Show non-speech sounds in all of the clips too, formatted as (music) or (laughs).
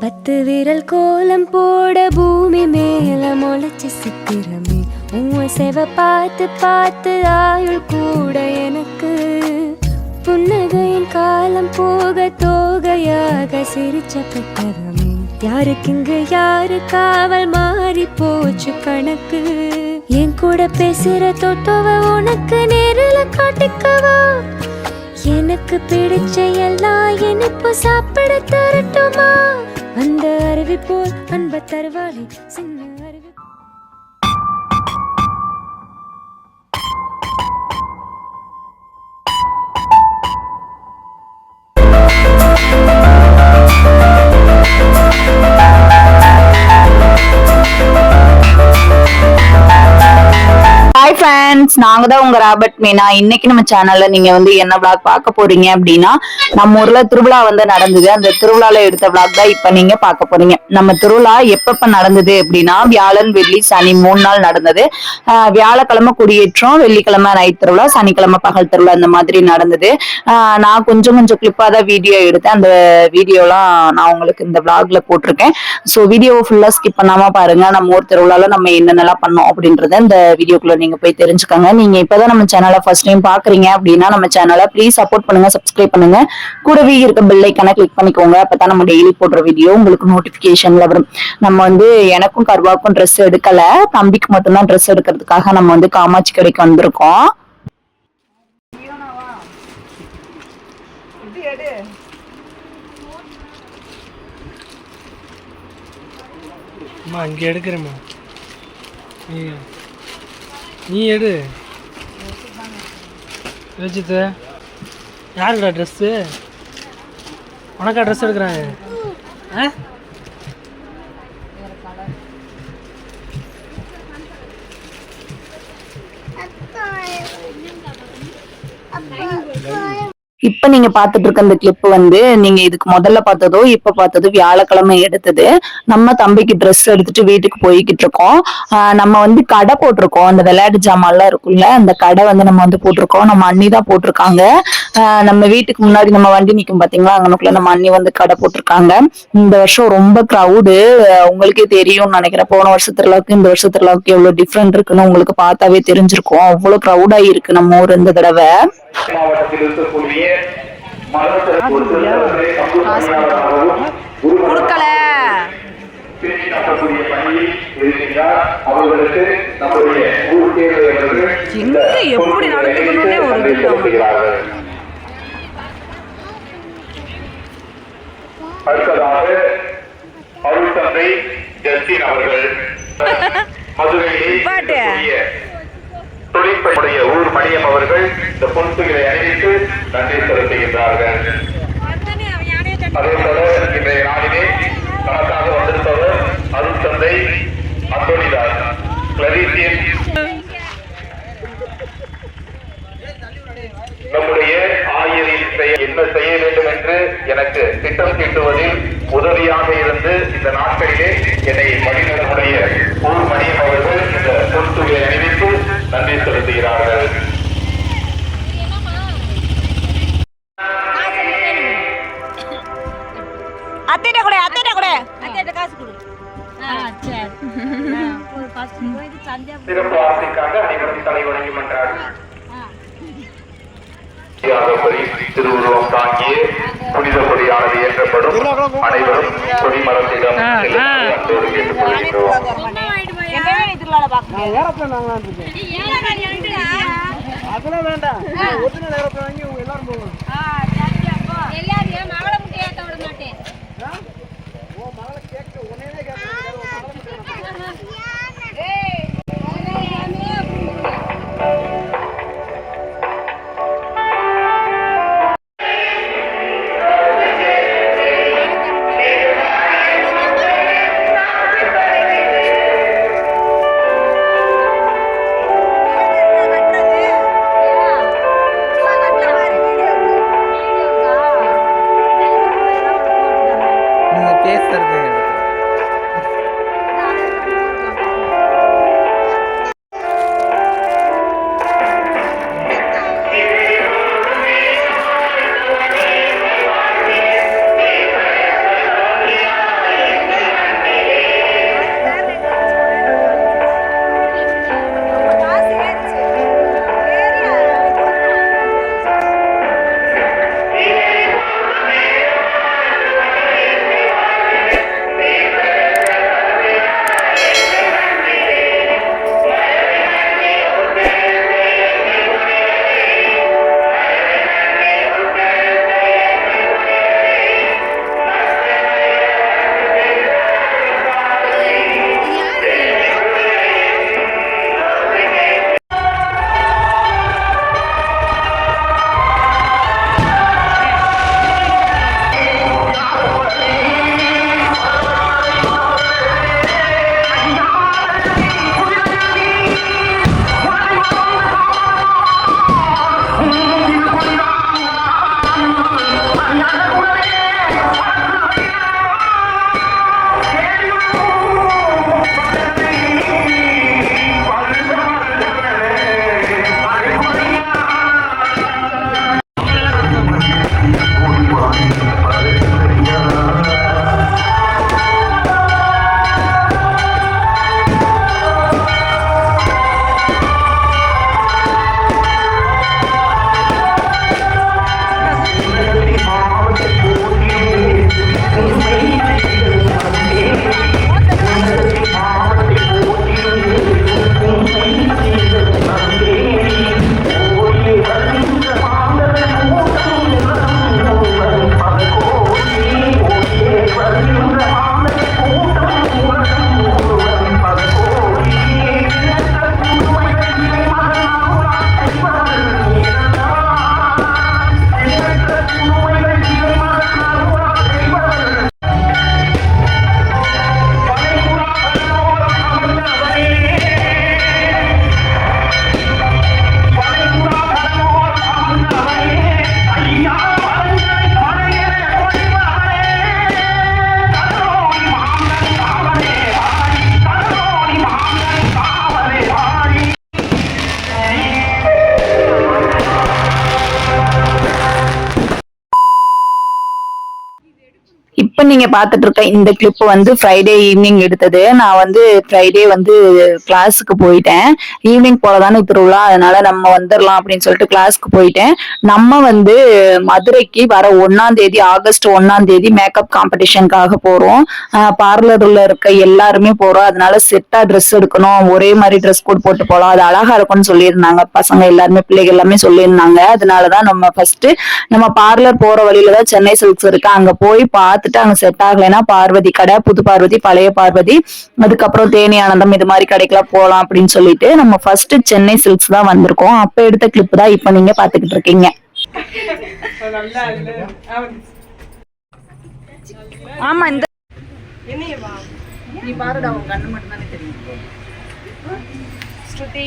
பத்து விரல் கோலம் போட பூமி மேல முளைச்ச சித்திரமே. உன் செவ பார்த்து பார்த்து ஆயுள் கூட எனக்கு. புன்னகையின் காலம் போக தோகையாக சிரிச்ச பெட்டகமே யாருக்குங்க யாரு காவல் மாறி போச்சு கணக்கு? என் கூட பேசுற தொட்டோவ உனக்கு நேரில் காட்டிக்கவா? எனக்கு பிடிச்ச எல்லாம் இனிப்பு சாப்பிட தரட்டுமா? அந்த அருவி போல் அன்ப தருவாளி சின்ன ஃப்ரெண்ட்ஸ் நாங்க தான் உங்க ராபர்ட் மீனா இன்னைக்கு நம்ம சேனல்ல நீங்க வந்து என்ன vlog பார்க்க போறீங்க அப்படின்னா நம்ம ஊர்ல திருவிழா வந்து நடந்தது. அந்த திருவிழால எடுத்த vlog தான் இப்ப நீங்க பார்க்க போறீங்க. நம்ம திருவிழா எப்பப்ப நடந்தது அப்படின்னா வியாழன் வெள்ளி சனி மூணு நாள் நடந்தது. வியாழக்கிழமை குடியேற்றம் வெள்ளிக்கிழமை நைட் திருவிழா சனிக்கிழமை பகல் திருவிழா இந்த மாதிரி நடந்தது. ஆஹ் நான் கொஞ்சம் கொஞ்சம் கிளிப்பா தான் வீடியோ எடுத்தேன். அந்த வீடியோலாம் நான் உங்களுக்கு இந்த vlogல போட்டிருக்கேன். ஸோ வீடியோ ஃபுல்லா ஸ்கிப் பண்ணாம பாருங்க. நம்ம ஊர் திருவிழால நம்ம என்னென்னலாம் பண்ணோம் அப்படின்றத இந்த வீடியோக்குள்ள நீங்க போய் தெரிஞ்சு தெரிஞ்சுக்கோங்க. நீங்க இப்பதான் நம்ம சேனலை ஃபர்ஸ்ட் டைம் பாக்குறீங்க அப்படின்னா நம்ம சேனலை ப்ளீஸ் சப்போர்ட் பண்ணுங்க சப்ஸ்கிரைப் பண்ணுங்க. கூடவே இருக்க பெல் ஐக்கனை கிளிக் பண்ணிக்கோங்க. அப்பதான் நம்ம டெய்லி போடுற வீடியோ உங்களுக்கு நோட்டிபிகேஷன்ல வரும். நம்ம வந்து எனக்கும் கருவாக்கும் ட்ரெஸ் எடுக்கல. தம்பிக்கு மட்டும்தான் ட்ரெஸ் எடுக்கிறதுக்காக நம்ம வந்து காமாட்சி கடைக்கு வந்திருக்கோம். அம்மா இங்கே எடுக்கிறேம்மா. நீ நீ எடு. யோசித்து யாருடா ட்ரெஸ்ஸு உனக்கா ட்ரெஸ் எடுக்கிறாங்க? ஆ? இப்ப நீங்க பாத்துட்டு இருக்க இந்த கிளிப் வந்து நீங்க இதுக்கு முதல்ல பார்த்ததோ இப்ப பார்த்ததோ வியாழக்கிழமை எடுத்தது. நம்ம தம்பிக்கு ட்ரெஸ் எடுத்துட்டு வீட்டுக்கு போய்கிட்டு இருக்கோம் ஆஹ் நம்ம வந்து கடை போட்டிருக்கோம். அந்த விளையாட்டு ஜாமான்லாம் இருக்கும்ல அந்த கடை வந்து நம்ம வந்து போட்டிருக்கோம். நம்ம அண்ணி தான் போட்டிருக்காங்க. நம்ம வீட்டுக்கு முன்னாடி நம்ம வண்டி நிக்கும் பாத்தீங்களா? அங்கனுக்குள்ள நம்ம அண்ணி வந்து கடை போட்டிருக்காங்க. இந்த வருஷம் ரொம்ப க்ரௌடு உங்களுக்கே தெரியும்னு நினைக்கிறேன். போன வருஷத்துலாவுக்கு இந்த வருஷத்துலாவுக்கு எவ்வளவு டிஃப்ரெண்ட் இருக்குன்னு உங்களுக்கு பார்த்தாவே தெரிஞ்சிருக்கும். அவ்வளவு க்ரௌடா இருக்கு நம்ம ஊர் இந்த தடவை. கொடுக்கல எங்க எப்படி நடத்துக்கணும்னே ஒரு நன்றி இது இல்லாம. செலுத்துகிறார்கள் அடுத்ததாக அருள் தந்தை ஜஸ்டின் அவர்கள். மதுரையில் (laughs) தொழிற்படைய ஊர் மணியம் அவர்கள் இந்த பொறுப்புகளை அணிவித்து நன்றி செலுத்துகின்றார்கள். அதே போல இன்றைய நாளிலே தனக்காக வந்திருப்பவர் அருள் தந்தை அந்தோனிதாஸ் கிளரீசியன் (laughs) நம்முடைய என்ன செய்ய வேண்டும் என்று எனக்கு திட்டம் தீட்டுவதில் உதவியாக இருந்து இந்த நாட்களிலே என்னை வழிநடமுடைய ஊர் மணியம் அவர்கள் இந்த பொறுப்புகளை அணிவித்து நன்றி செலுத்துகிறார்கள். கூட கூட. சிறப்பு ஆசைக்காக அனைவரும் தலை வணங்கி மன்றாடு. தியாகபலி திருவுருவம் தாங்கிய புனித கொடியானது ஏற்றப்படும் அனைவரும் கொடிமரத்திடம் அதெல்லாம் வேண்டாம். ஒரிஜினல் ஏரோப்ளேன் வாங்கி எல்லாரும் போகணும். இப்ப நீங்க பாத்துட்டு இருக்க இந்த கிளிப் வந்து ஃப்ரைடே ஈவினிங் எடுத்தது. நான் வந்து ஃப்ரைடே வந்து கிளாஸுக்கு போயிட்டேன். ஈவினிங் போலதானே திருவிழா. அதனால நம்ம வந்துடலாம் அப்படின்னு சொல்லிட்டு கிளாஸ்க்கு போயிட்டேன். நம்ம வந்து மதுரைக்கு வர ஒன்னாம் தேதி ஆகஸ்ட் ஒன்னாம் தேதி மேக்கப் காம்படிஷனுக்காக போறோம். பார்லர்ல இருக்க எல்லாருமே போறோம். அதனால செட்டா ட்ரெஸ் எடுக்கணும். ஒரே மாதிரி ட்ரெஸ் கோட் போட்டு போலாம். அது அழகா இருக்கும்னு சொல்லியிருந்தாங்க. பசங்க எல்லாருமே பிள்ளைகள் எல்லாமே சொல்லியிருந்தாங்க. அதனாலதான் நம்ம ஃபர்ஸ்ட் நம்ம பார்லர் போற வழியில தான் சென்னை சில்க்ஸ் இருக்கு. அங்க போய் பார்த்துட்டு அங்க செட் ஆகலைன்னா பார்வதி கடை புது பார்வதி பழைய பார்வதி அதுக்கப்புறம் தேனி ஆனந்தம் இது மாதிரி கடைக்கெல்லாம் போலாம் அப்படின்னு சொல்லிட்டு நம்ம ஃபர்ஸ்ட் சென்னை சில்க்ஸ் தான் வந்திருக்கோம். அப்ப எடுத்த கிளிப் தான் இப்ப நீங்க பாத்துக்கிட்டு இருக்கீங்க. நல்லா இருக்கு அவன் ஆமா இந்த என்னையவா? நீ பாருடா உன் கண்ணு மட்டும் தானே தெரியும். ஸ்ருதி.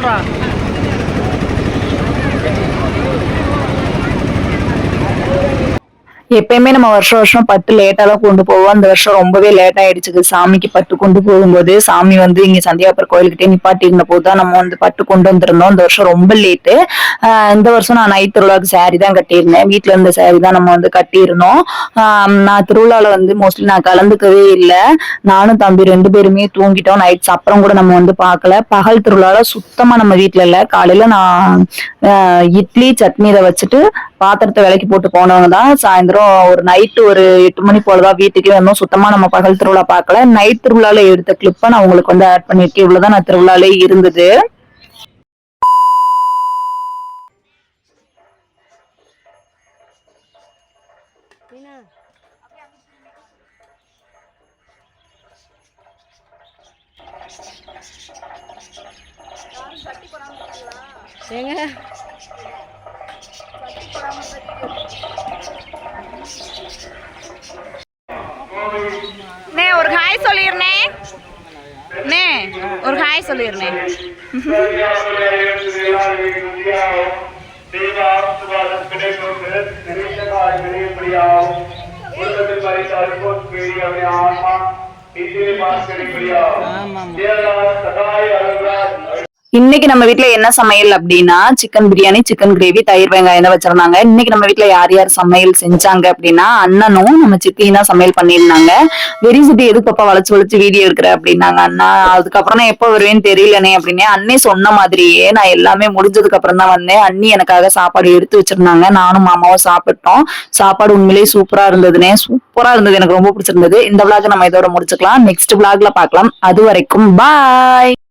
சொல்கிறான் எப்பயுமே நம்ம வருஷம் வருஷம் பட்டு லேட்டா தான் கொண்டு போவோம். அந்த வருஷம் ரொம்பவே லேட் ஆயிடுச்சு சாமிக்கு பட்டு கொண்டு போகும்போது சாமி வந்து இங்க சந்தியாபுரம் கோயில்கிட்டே நிப்பாட்டி இருந்த போது தான் நம்ம வந்து பட்டு கொண்டு வந்திருந்தோம். இந்த வருஷம் ரொம்ப லேட்டு இந்த வருஷம் நான் நைட் திருவிழாவுக்கு சாரி தான் கட்டியிருந்தேன். வீட்டுல இருந்த சாரி தான் நம்ம வந்து கட்டியிருந்தோம். நான் திருவிழால வந்து மோஸ்ட்லி நான் கலந்துக்கவே இல்லை. நானும் தம்பி ரெண்டு பேருமே தூங்கிட்டோம். நைட் அப்புறம் கூட நம்ம வந்து பார்க்கல. பகல் திருவிழால சுத்தமா நம்ம வீட்டில் இல்ல. காலையில நான் இட்லி சட்னி இதை வச்சுட்டு பாத்திரத்தை விலைக்கு போட்டு போனவங்க தான். சாயந்தரம் ஒரு நைட்டு ஒரு எட்டு மணி போலதான் வீட்டுக்கே வந்தோம். சுத்தமா நம்ம பகல் திருவிழா பார்க்கல. நைட் திருவிழால எடுத்த கிளிப்பை நான் உங்களுக்கு வந்து ஆட் பண்ணிருக்கேன் இவ்வளவுதான் நான் திருவிழாலே இருந்தது. ஏங்க. நே ஒரு ஹாய் சொல்லிருனே நே ஒரு ஹாய் சொல்லிருனே இன்னைக்கு நம்ம வீட்டுல என்ன சமையல் அப்படின்னா சிக்கன் பிரியாணி சிக்கன் கிரேவி தயிர் வெங்காயம் தான் வச்சிருந்தாங்க. இன்னைக்கு நம்ம வீட்டுல யார் யார் சமையல் செஞ்சாங்க அப்படின்னா அண்ணனும் நம்ம சித்தியும் தான் சமையல் பண்ணியிருந்தாங்க. வெரி சிட்டி எதுக்கு அப்பா வளைச்சு வளைச்சு வீடியோ இருக்கிற அப்படின்னாங்க. அண்ணா அதுக்கப்புறம் நான் எப்போ வருவேன்னு தெரியலனே அப்படின்னே அண்ணே சொன்ன மாதிரியே நான் எல்லாமே முடிஞ்சதுக்கு அப்புறம் தான் வந்தேன். அண்ணி எனக்காக சாப்பாடு எடுத்து வச்சிருந்தாங்க. நானும் மாமாவும் சாப்பிட்டோம். சாப்பாடு உண்மையிலேயே சூப்பரா இருந்ததுனே சூப்பரா இருந்தது. எனக்கு ரொம்ப பிடிச்சிருந்தது. இந்த விளாக் நம்ம இதோட முடிச்சுக்கலாம். நெக்ஸ்ட் விளாக்ல பார்க்கலாம். அது வரைக்கும் பாய்